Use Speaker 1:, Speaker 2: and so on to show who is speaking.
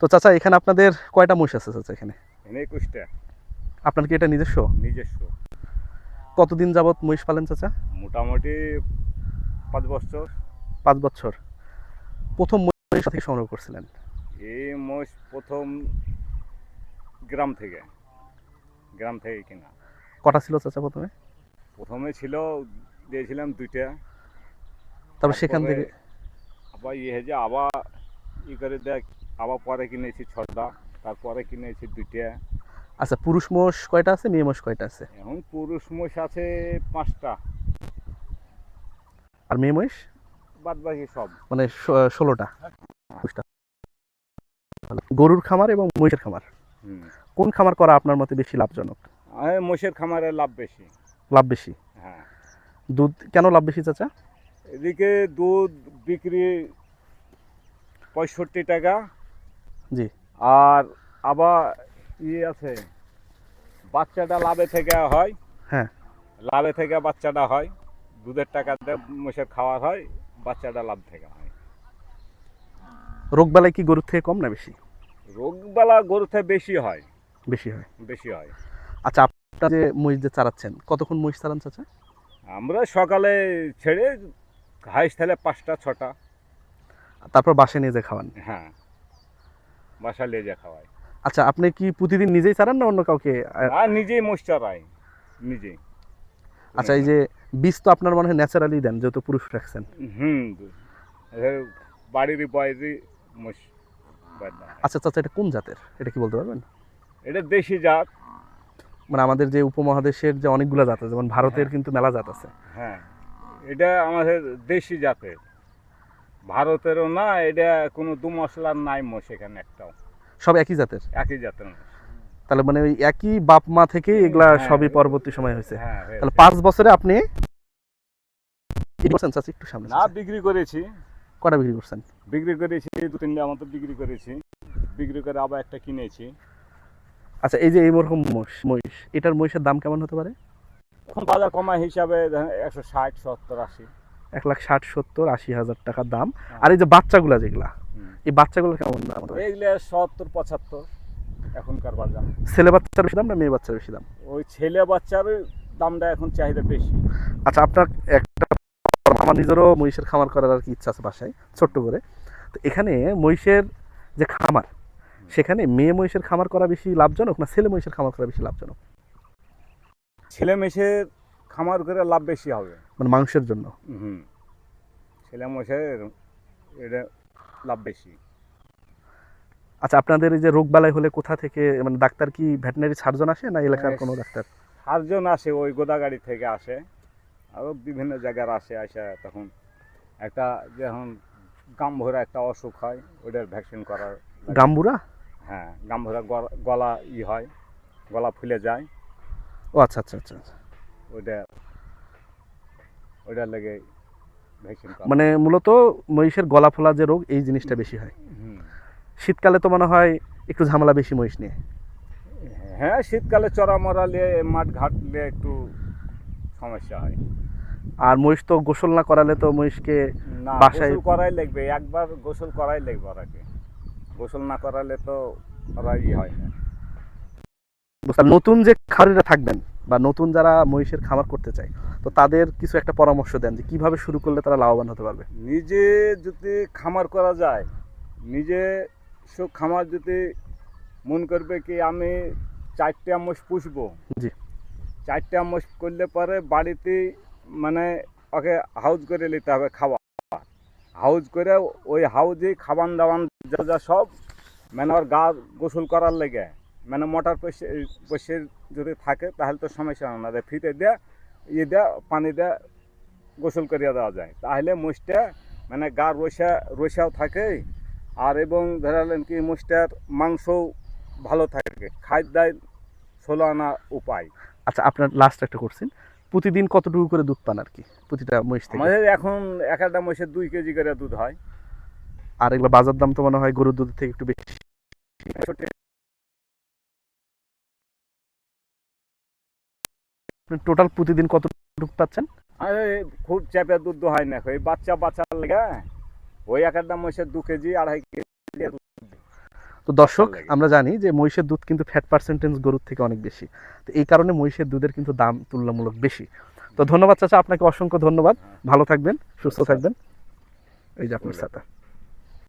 Speaker 1: তো চাচা এখানে আপনাদের কয়টা মহিষ আছে চাচা এখানে?
Speaker 2: একুশটা।
Speaker 1: আপনার কি এটা নিজস্ব?
Speaker 2: নিজস্ব।
Speaker 1: কতদিন যাবত মহিষ পালেন চাচা?
Speaker 2: মোটামুটি পাঁচ বছর।
Speaker 1: পাঁচ বছর। প্রথম মহিষ থেকে সংগ্রহ করছিলেন?
Speaker 2: এই মহিষ প্রথম গ্রাম থেকে। গ্রাম থেকে কিনা।
Speaker 1: কটা ছিল চাচা প্রথমে?
Speaker 2: প্রথমে ছিল দিয়েছিলাম দুইটা।
Speaker 1: তারপর সেখান থেকে
Speaker 2: আবার ইয়ে যে আবার ই করে দেখ আবার পরে কিনেছি ছটা তারপরে কিনেছি দুইটা।
Speaker 1: আচ্ছা পুরুষ মোষ কয়টা আছে মেয়ে মোষ কয়টা আছে?
Speaker 2: এখন পুরুষ মোষ আছে পাঁচটা।
Speaker 1: আর মেয়ে মহিষ
Speaker 2: বাদ বাকি সব।
Speaker 1: মানে ষোলোটা। গরুর খামার এবং মহিষের খামার। কোন খামার করা আপনার মতে বেশি লাভজনক?
Speaker 2: মোষের খামারে লাভ বেশি।
Speaker 1: লাভ বেশি?
Speaker 2: হ্যাঁ।
Speaker 1: দুধ কেন লাভ বেশি চাচা?
Speaker 2: এদিকে দুধ বিক্রি পঁয়ষট্টি টাকা।
Speaker 1: জি।
Speaker 2: আর আবার ইয়ে আছে বাচ্চাটা লাভে থেকে হয়।
Speaker 1: হ্যাঁ।
Speaker 2: লাভে থেকে বাচ্চাটা হয় দুধের টাকা মোষের খাওয়া হয় বাচ্চাটা লাভ থেকে হয়।
Speaker 1: রোগ বালাই কি গরুর থেকে কম না বেশি?
Speaker 2: রোগবালা থেকে বেশি হয়।
Speaker 1: বেশি হয়।
Speaker 2: বেশি হয়।
Speaker 1: আচ্ছা আপনার যে মহিষ যে চারাচ্ছেন কতক্ষণ মহিষ চালান চাচা?
Speaker 2: আমরা সকালে ছেড়ে হাইস তাহলে পাঁচটা ছটা।
Speaker 1: তারপর বাসে নিয়ে যে খাওয়ান।
Speaker 2: হ্যাঁ। বাসা লেজে খাওয়াই।
Speaker 1: আচ্ছা আপনি কি প্রতিদিন নিজেই চারান না অন্য কাউকে?
Speaker 2: আর নিজেই মোষটারাই নিজেই।
Speaker 1: আচ্ছা এই যে বীজ তো আপনার মনে হয় ন্যাচারালি দেন যেহেতু পুরুষ রাখছেন।
Speaker 2: হুম এ বাড়িরই বাইরে মোষ।
Speaker 1: আচ্ছা চাচা এটা কোন জাতের? এটা কি বলতে পারবেন?
Speaker 2: এটা দেশি জাত।
Speaker 1: মানে আমাদের যে উপমহাদেশের যে অনেকগুলো জাত আছে যেমন ভারতের কিন্তু মেলা জাত আছে।
Speaker 2: হ্যাঁ এটা আমাদের দেশি জাতের। ভারতেরও না এটা কোনো দু মশলার নাই মোষ এখানে একটাও।
Speaker 1: সব একই জাতের?
Speaker 2: একই জাতের মোষ
Speaker 1: তাহলে মানে ওই একই বাপ মা থেকে এগুলা
Speaker 2: হ্যাঁ,
Speaker 1: সবই পরবর্তী সময় হয়েছে।
Speaker 2: হ্যাঁ
Speaker 1: তাহলে পাঁচ বছরে আপনি একটু সামনে।
Speaker 2: না বিক্রি করেছি।
Speaker 1: কটা বিক্রি করছেন?
Speaker 2: বিক্রি করেছি দু তিনটা মতো বিক্রি করেছি। বিক্রি করে আবার একটা কিনেছি।
Speaker 1: আচ্ছা এই যে এই রকম মহিষ মহিষ এটার মহিষের দাম কেমন হতে পারে?
Speaker 2: এখন বাজার কমা হিসাবে একশো ষাট সত্তর আশি।
Speaker 1: এক লাখ ষাট সত্তর আশি হাজার টাকার দাম। আর এই যে বাচ্চাগুলা যেগুলা। এই বাচ্চাগুলো কেমন দাম?
Speaker 2: এগুলো সত্তর পঁচাত্তর এখনকার বাজার।
Speaker 1: ছেলে বাচ্চার বেশি দাম না মেয়ে বাচ্চার বেশি দাম?
Speaker 2: ওই ছেলে বাচ্চার দামটা এখন চাহিদা বেশি।
Speaker 1: আচ্ছা আপনার একটা আমার নিজেরও মহিষের খামার করার আর কি ইচ্ছা আছে বাসায় ছোট্ট করে। তো এখানে মহিষের যে খামার সেখানে মেয়ে মহিষের খামার করা বেশি লাভজনক না ছেলে মহিষের খামার করা বেশি লাভজনক?
Speaker 2: ছেলে মেষের খামার করে লাভ বেশি হবে।
Speaker 1: মানে মাংসের জন্য।
Speaker 2: হুম। ছেলে মেষের এটা লাভ বেশি।
Speaker 1: আচ্ছা আপনাদের এই যে রোগ বালাই হলে কোথা থেকে মানে ডাক্তার কি ভেটেনারি সার্জন আসে না এলাকার
Speaker 2: হ্যাঁ,
Speaker 1: কোনো ডাক্তার?
Speaker 2: সাতজন আসে ওই গোদাগাড়ি থেকে আসে। আরও বিভিন্ন জায়গার আসে আসে তখন একটা যখন গাম ভরা একটা অসুখ হয় ওইটার ভ্যাকসিন করার।
Speaker 1: গাম্বুরা
Speaker 2: হ্যাঁ গাম ভরা গলা- ই হয় গলা ফুলে যায়।
Speaker 1: ও আচ্ছা আচ্ছা আচ্ছা আচ্ছা।
Speaker 2: ওইটা ওইটার লেগে ভ্যাকসিন
Speaker 1: মানে মূলত মহিষের গলা ফোলা যে রোগ এই জিনিসটা বেশি হয়। শীতকালে তো মনে হয় একটু ঝামেলা বেশি মহিষ নিয়ে।
Speaker 2: হ্যাঁ শীতকালে চড়া মরা নিয়ে মাঠ ঘাট নিয়ে একটু সমস্যা হয়।
Speaker 1: আর মহিষ তো গোসল না করালে তো মহিষকে বাসায়-
Speaker 2: করাই লাগবে একবার গোসল করাই লাগবে ওরাকে। গোসল না করালে তো ওরা ই হয় না।
Speaker 1: নতুন যে খামারিরা থাকবেন বা নতুন যারা মহিষের খামার করতে চায় তো তাদের কিছু একটা পরামর্শ দেন যে কীভাবে শুরু করলে তারা লাভবান হতে পারবে।
Speaker 2: নিজে যদি খামার করা যায় নিজে সব খামার যদি মন করবে কি আমি চারটে মোষ পুষবো।
Speaker 1: জি।
Speaker 2: চারটে মোষ করলে পরে বাড়িতে মানে ওকে হাউজ করে নিতে হবে খাওয়া। হাউজ করে ওই হাউজে খাবান দাবান যা যা সব মানে ওর গা গোসল করার লেগে মানে মোটর পয়সা পয়সা যদি থাকে তাহলে তো সমস্যা না ফিতে দিয়ে ইয়ে দিয়ে পানি দিয়ে গোসল করিয়া দেওয়া যায়। তাহলে মোষটা মানে গা রসা রসাও থাকে আর এবং ধরালেন কি মোষটার মাংসও ভালো থাকে। খাদ্য দায় ষোলো আনা উপায়।
Speaker 1: আচ্ছা আপনার লাস্ট একটা করছেন প্রতিদিন কতটুকু করে দুধ পান আর কি? প্রতিটা মহিষ থেকে?
Speaker 2: আমাদের এখন এক একটা মোষের দুই কেজি করে দুধ হয়।
Speaker 1: আর এগুলো বাজার দাম তো মনে হয় গরুর দুধের থেকে একটু বেশি। টোটাল প্রতিদিন কতটুকু পাচ্ছেন?
Speaker 2: খুব চেপে দুধ হয় না ওই বাচ্চা বাচ্চার লেগে ওই এক একটা মোষের দু কেজি আড়াই কেজি
Speaker 1: তো দর্শক আমরা জানি যে মহিষের দুধ কিন্তু ফ্যাট পার্সেন্টেজ গরুর থেকে অনেক বেশি। তো এই কারণে মহিষের দুধের কিন্তু দাম তুলনামূলক বেশি। তো ধন্যবাদ চাচা আপনাকে অসংখ্য ধন্যবাদ। ভালো থাকবেন সুস্থ থাকবেন। এই যে আপনার ছাতা।